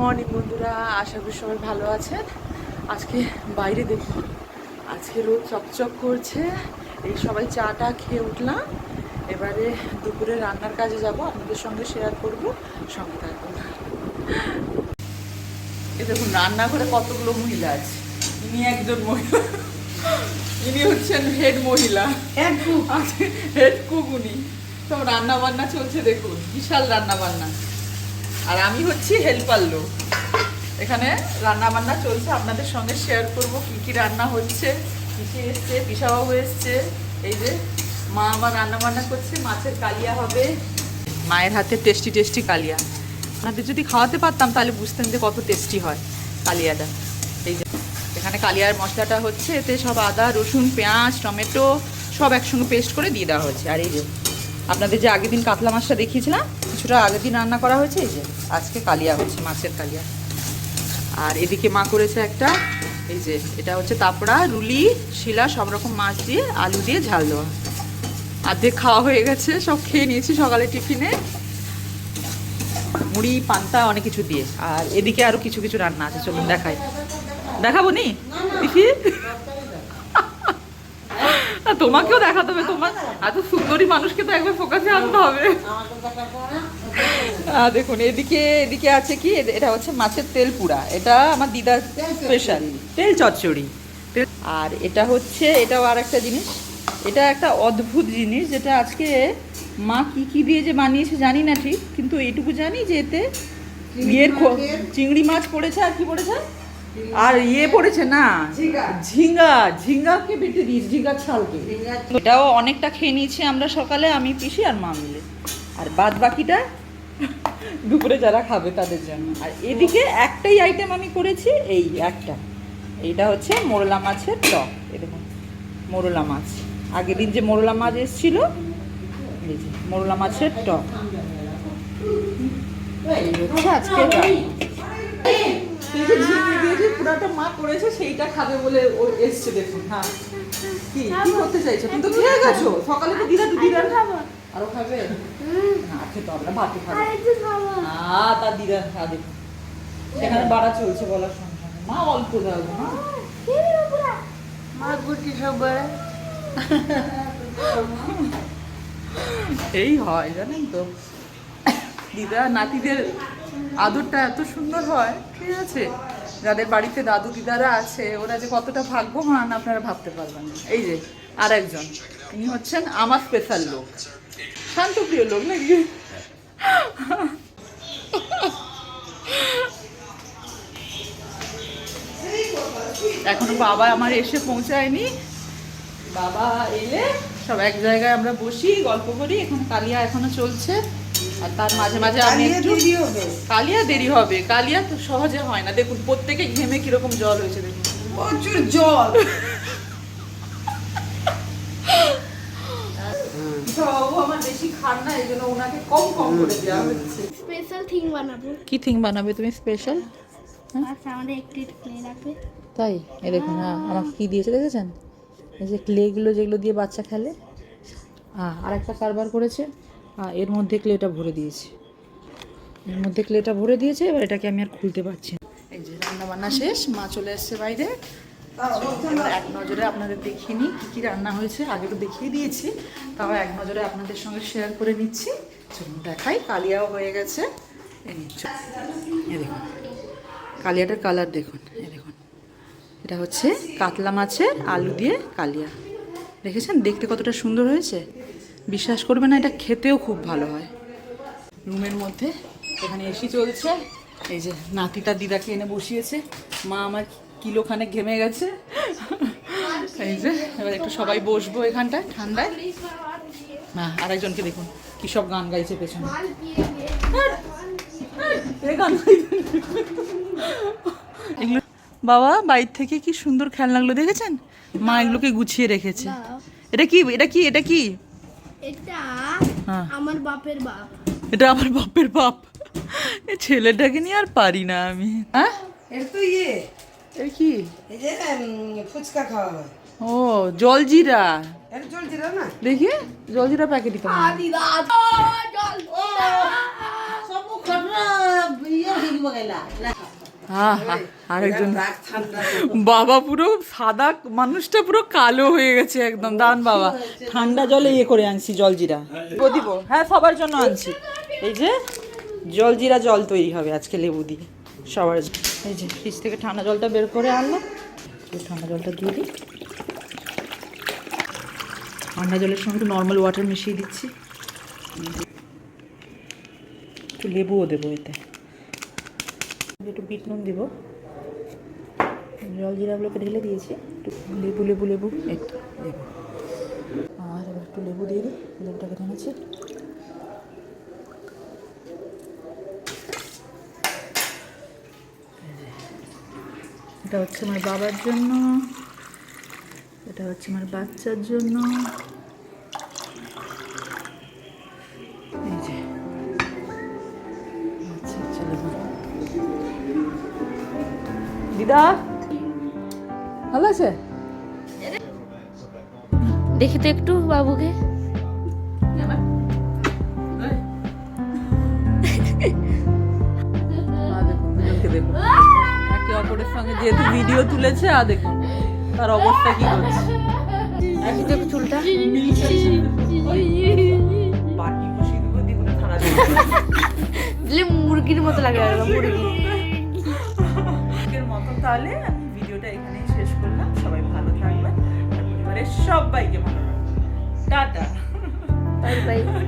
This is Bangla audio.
মর্নিং বন্ধুরা আশা করি সবাই ভালো আছেন। আজকে বাইরে দেখুন আজকে রোদ চকচক করছে। এই সবাই চাটা খেয়ে উঠলাম। এবারে দুপুরে রান্নার কাজে যাব আপনাদের সঙ্গে শেয়ার করব সঙ্গে থাকুন। এ দেখুন রান্নাঘরে কতগুলো মহিলা আছে। ইনি একজন মহিলা ইনি হচ্ছেন হেড মহিলা। হেড কুক উনি। সব রান্না বান্না চলছে দেখুন বিশাল রান্না বান্না আর আমি হচ্ছি হেল্পার লোক। এখানে রান্না বান্না চলছে, আপনাদের সঙ্গে শেয়ার করব কি কি রান্না হচ্ছে পিসে এসছে পিসাবাবু এসছে। এই যে মা আবার রান্না বান্না করছে, মাছের কালিয়া হবে। মায়ের হাতে টেস্টি টেস্টি কালিয়া। আপনাদের যদি খাওয়াতে পারতাম তাহলে বুঝতেন যে কত টেস্টি হয় কালিয়াটা। এই যে এখানে কালিয়ার মশলাটা হচ্ছে, এতে সব আদা, রসুন, পেঁয়াজ, টমেটো সব একসঙ্গে পেস্ট করে দিয়ে দেওয়া হয়েছে। আর এই যে আপনাদের যে আগের দিন কাতলা মাছটা দেখিয়েছিলাম কিছুটা আগের দিন রান্না করা হয়েছে এই যে আজকে কালিয়া হচ্ছে মাছের কালিয়া। আর এদিকে মা করেছে একটা এই যে এটা হচ্ছে তাপড়া রুলি শিলা সব রকম মাছ দিয়ে আলু দিয়ে ঝাল দেওয়া। অর্ধেক খাওয়া হয়ে গেছে সব খেয়ে নিয়েছি সকালে টিফিনে। মুড়ি পান্তা অনেক কিছু দিয়ে। আর এদিকে আরও কিছু কিছু রান্না আছে চলুন দেখাই। দেখাবো নি? দেখি না, তোমাকেও দেখাতে হবে তোমার এত সুন্দরী মানুষকে তো একবার ফোকাসে আনতে হবে। দেখুন এদিকে এদিকে আছে কি? এটা হচ্ছে মাছের তেল পুরা। এটা আমার দিদার স্পেশাল তেল চচ্চড়ি। আর এটা হচ্ছে এটাও আর একটা জিনিস। এটা একটা অদ্ভুত জিনিস যেটা আজকে মা কি কি দিয়ে যে বানিয়েছে জানি না ঠিক কিন্তু এইটুকু জানি যে এতে ইয়ের চিংড়ি মাছ পড়েছে আর কি পড়েছে? আর ইয়ে পড়েছে না? ঝিঙ্গা। ঝিঙ্গাকে বেটে দিয়েছি ঝিঙ্গার ছালকে। এটাও অনেকটা খেয়ে নিয়েছি আমরা সকালে আমি পিসি আর মা মিলে। আর বাদ বাকিটা দুপুরে যারা খাবে তাদের জন্য। আর এদিকে একটাই আইটেম আমি করেছি এই একটা। এইটা হচ্ছে মোরলা মাছের টক। দেখুন মোরলা মাছ। আগের দিন যে মোরলা মাছ এসেছিল মোরলা মাছের টক। এই হচ্ছে আজকে ঝিঙে দিয়ে যে পুরাটা মা করেছে সেইটা খাবে বলে ও এসছে দেখুন। হ্যাঁ। কি কি করতে চাইছো? তুমি তো খেয়ে গেছো। সকালে তো দিদা দিদা আরও খাবে। না খেতে হবে না ভাতে খাবে। না তা দিদা খাবে সেখানে বাড়া চলছে বলার সঙ্গে মা অল্প দাও না এই হয় জানেন তো। দিদা নাতিদের আদরটা এত সুন্দর হয়। ঠিক আছে? যাদের বাড়িতে দাদু দিদারা আছে, ওরা যে কতটা ভাগ্যবান, আপনারা ভাবতে পারবেন না। এই যে আর একজন ইনি হচ্ছেন আমার স্পেশাল লোক। শান্তপ্রিয় লোক নাকি? এখনও বাবা আমার এসে পৌঁছায়নি। বাবা এলে সব এক জায়গায় আমরা বসি, গল্প করি। এখন কালিয়া এখনও চলছে। আর তার মাঝে মাঝে আমি একটু কালিয়া দেরি হবে। কালিয়া তো সহজে হয় না। দেখুন প্রত্যেকে ঘেমে কীরকম জল হয়েছে দেখুন। প্রচুর জল। বাবু আমার বেশি খান না এই জন্য ওনাকে কম কম করে দেওয়া হচ্ছে। স্পেশাল থিং বানাবো। কি থিং বানাবে তুমি? স্পেশাল? আচ্ছা আমাদের একটু একটু ক্লে লাগবে তাই? এ দেখুন হ্যাঁ আমাকে কি দিয়েছে দেখেছেন? এই যে ক্লেগুলো যেগুলো দিয়ে বাচ্চা খেলে। হ্যাঁ আর একটা কারবার করেছে। হ্যাঁ এর মধ্যে ক্লেটা ভরে দিয়েছে। এর মধ্যে ক্লেটা ভরে দিয়েছে, এবার এটাকে আমি আর খুলতে পারছি এই যে রান্না বান্না শেষ, মা চলে এসছে বাইরে। এক নজরে আপনাদের দেখিয়ে নিই কী কী রান্না হয়েছে। আগে তো দেখিয়ে দিয়েছি, তাও এক নজরে আপনাদের সঙ্গে শেয়ার করে নিচ্ছি। চলুন দেখাই, কালিয়াও হয়ে গেছে। দেখুন, কালিয়াটার কালার দেখুন, এই দেখুন। এটা হচ্ছে কাতলা মাছের আলু দিয়ে কালিয়া। দেখেছেন? দেখতে কতটা সুন্দর হয়েছে? বিশ্বাস করবে না, এটা খেতেও খুব ভালো হয়। রুমের মধ্যে এখানে এসি চলছে। এই যে নাতিটা দিদাকে এনে বসিয়েছে। মা আমার কিলোখানে ঘেমে গেছে। এই যে, এবার একটু সবাই বসবো এখানটায়, ঠান্ডায়। হ্যাঁ আরেকজনকে দেখুন, কী সব গান গাইছে পেছনে। এগুলো বাবা, বাইর থেকে কি সুন্দর খেলনাগুলো দেখেছেন? মা এগুলোকে গুছিয়ে রেখেছে। এটা কি এটা কি এটা কি? এটা হ্যাঁ। আমার বাপের বাপ। এটা আমার বাপের বাপ। এ ছেলেটাকে নিয়ে আর পারি না আমি হ্যাঁ? এর তো ইয়ে। এ কি? এই যে ফুচকা খাওয়া হয়। ও জলজিরা। এর জল জিরা না? দেখি জলজিরা প্যাকেটই তো হয়। দিদা জল সব হয়ে আহা, আরেকজন। বাবা পুরো সাদা মানুষটা পুরো কালো হয়ে গেছে একদম দান বাবা। ঠান্ডা জলে ইয়ে করে আনছি জলজিরা লেবু দিব হ্যাঁ সবার জন্য আনছি। এই যে জলজিরা জল তৈরি হবে আজকে লেবু দিয়ে সবার এই যে ফ্রিজ থেকে ঠান্ডা জলটা বের করে আনলো ঠান্ডা জলটা দিয়ে দিই। ঠান্ডা জলের সঙ্গে একটু নর্মাল ওয়াটার মিশিয়ে দিচ্ছি। একটু লেবুও দেবো এতে। একটু বিট নুন দেবো। জল জিরাগুলোকে ঢেলে দিয়েছি। একটু লেবু লেবু লেবু একটু লেবু। আর এবার একটু লেবু দিয়ে দিই, লেবুটাকে টেনেছি এটা হচ্ছে আমার বাবার জন্য, এটা হচ্ছে আমার বাচ্চার জন্য। দিদা। ভালো আছে? দেখি তো একটু বাবুকে। একে অপরের সঙ্গে যেহেতু ভিডিও তুলেছে আ দেখুন তার অবস্থা কি হচ্ছে। চুলটা। মুরগির মতো লাগে মুরগি। তাহলে আমি ভিডিওটা এখানেই শেষ করলাম। সবাই ভালো থাকবেন। আর পরিবারের সবাইকে ভালো রাখবেন টাটা। Bye bye.